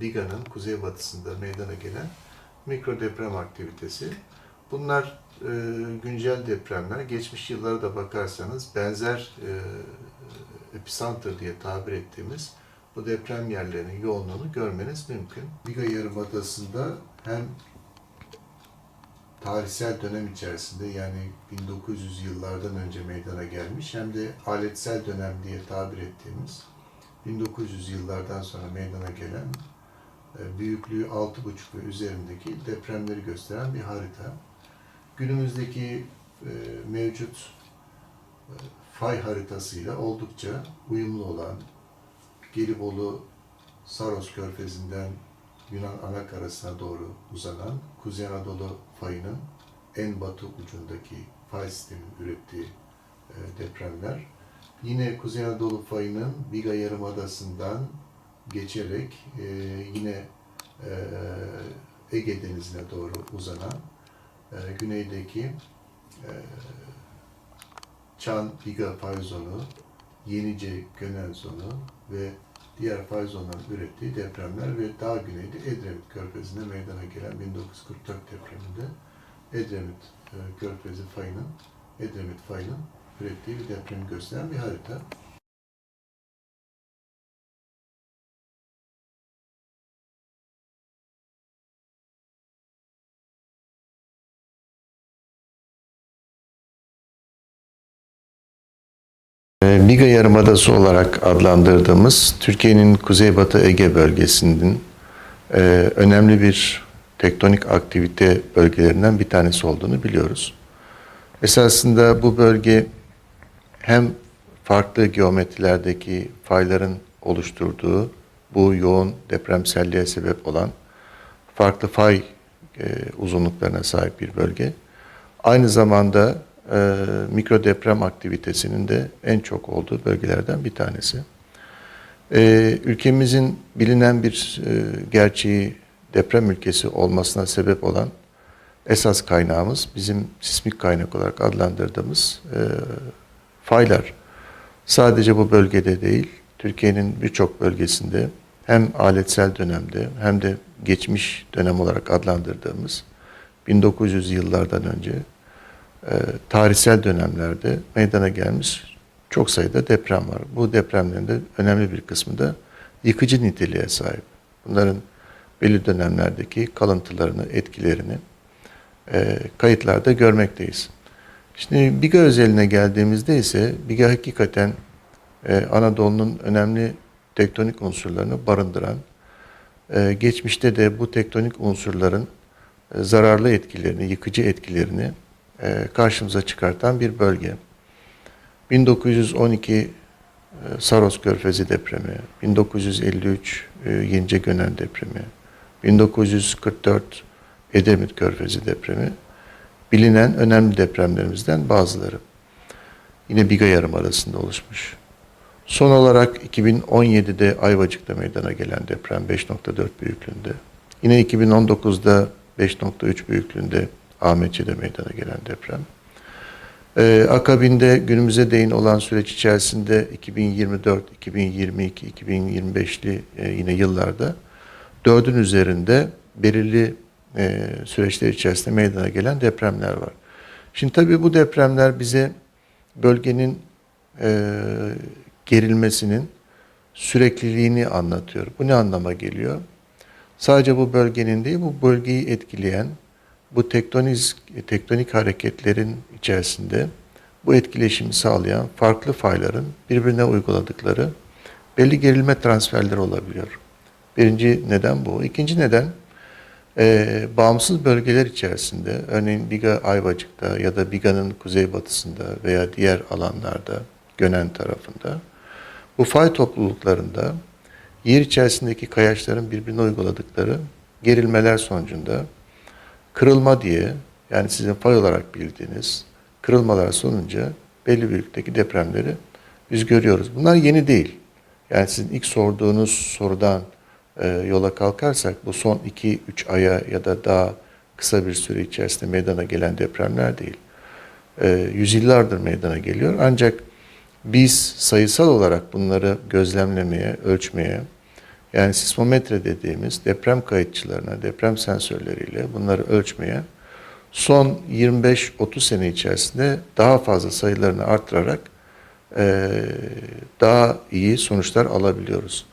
Biga'nın kuzeybatısında meydana gelen mikro deprem aktivitesi. Bunlar e, güncel depremler. Geçmiş yıllara da bakarsanız benzer e, epicenter diye tabir ettiğimiz bu deprem yerlerinin yoğunluğunu görmeniz mümkün. Biga Yarımadası'nda hem tarihsel dönem içerisinde yani 1900 yıllardan önce meydana gelmiş hem de aletsel dönem diye tabir ettiğimiz 1900 yıllardan sonra meydana gelen büyüklüğü 6,5 ve üzerindeki depremleri gösteren bir harita. Günümüzdeki e, mevcut e, fay haritasıyla oldukça uyumlu olan Gelibolu Saros Körfezi'nden Yunan anakarasına doğru uzanan Kuzey Anadolu fayının en batı ucundaki fay sistemin ürettiği e, depremler. Yine Kuzey Anadolu fayının Biga Yarımadası'ndan geçerek e, yine e, Ege Denizi'ne doğru uzanan e, güneydeki e, Çan Biga fay zonu, Yenice Gönel zonu ve diğer fay ürettiği depremler ve daha güneyde Edremit Körfezi'nde meydana gelen 1944 depreminde Edremit e, Körfezi fayının, Edremit fayının ürettiği bir depremi gösteren bir harita. Biga Yarımadası olarak adlandırdığımız Türkiye'nin Kuzeybatı Ege bölgesinin e, önemli bir tektonik aktivite bölgelerinden bir tanesi olduğunu biliyoruz. Esasında bu bölge hem farklı geometrilerdeki fayların oluşturduğu bu yoğun depremselliğe sebep olan farklı fay e, uzunluklarına sahip bir bölge. Aynı zamanda e, mikro deprem aktivitesinin de en çok olduğu bölgelerden bir tanesi. E, ülkemizin bilinen bir e, gerçeği deprem ülkesi olmasına sebep olan esas kaynağımız bizim sismik kaynak olarak adlandırdığımız e, faylar. Sadece bu bölgede değil, Türkiye'nin birçok bölgesinde hem aletsel dönemde hem de geçmiş dönem olarak adlandırdığımız 1900 yıllardan önce e, tarihsel dönemlerde meydana gelmiş çok sayıda deprem var. Bu depremlerin de önemli bir kısmı da yıkıcı niteliğe sahip. Bunların belli dönemlerdeki kalıntılarını, etkilerini e, kayıtlarda görmekteyiz. Şimdi Biga özeline geldiğimizde ise Biga hakikaten e, Anadolu'nun önemli tektonik unsurlarını barındıran, e, geçmişte de bu tektonik unsurların zararlı etkilerini, yıkıcı etkilerini karşımıza çıkartan bir bölge. 1912 e, Saros Körfezi depremi, 1953 e, Yenice Gönen depremi, 1944 Edemit Körfezi depremi bilinen önemli depremlerimizden bazıları. Yine Biga Yarımadası'nda oluşmuş. Son olarak 2017'de Ayvacık'ta meydana gelen deprem 5.4 büyüklüğünde. Yine 2019'da 5.3 büyüklüğünde Ahmetçe'de meydana gelen deprem. Ee, akabinde günümüze değin olan süreç içerisinde 2024, 2022, 2025'li e, yine yıllarda dördün üzerinde belirli e, süreçler içerisinde meydana gelen depremler var. Şimdi tabii bu depremler bize bölgenin e, gerilmesinin sürekliliğini anlatıyor. Bu ne anlama geliyor? Sadece bu bölgenin değil, bu bölgeyi etkileyen bu tektoniz, tektonik hareketlerin içerisinde bu etkileşimi sağlayan farklı fayların birbirine uyguladıkları belli gerilme transferleri olabiliyor. Birinci neden bu. İkinci neden e, bağımsız bölgeler içerisinde örneğin Biga Ayvacık'ta ya da Biga'nın kuzeybatısında veya diğer alanlarda Gönen tarafında bu fay topluluklarında yer içerisindeki kayaçların birbirine uyguladıkları gerilmeler sonucunda kırılma diye yani sizin fay olarak bildiğiniz kırılmalar sonucu belli büyüklükteki depremleri biz görüyoruz. Bunlar yeni değil. Yani sizin ilk sorduğunuz sorudan e, yola kalkarsak bu son 2-3 aya ya da daha kısa bir süre içerisinde meydana gelen depremler değil. E, yüzyıllardır meydana geliyor. Ancak biz sayısal olarak bunları gözlemlemeye, ölçmeye, Yani sismometre dediğimiz deprem kayıtçılarına, deprem sensörleriyle bunları ölçmeye son 25-30 sene içerisinde daha fazla sayılarını arttırarak daha iyi sonuçlar alabiliyoruz.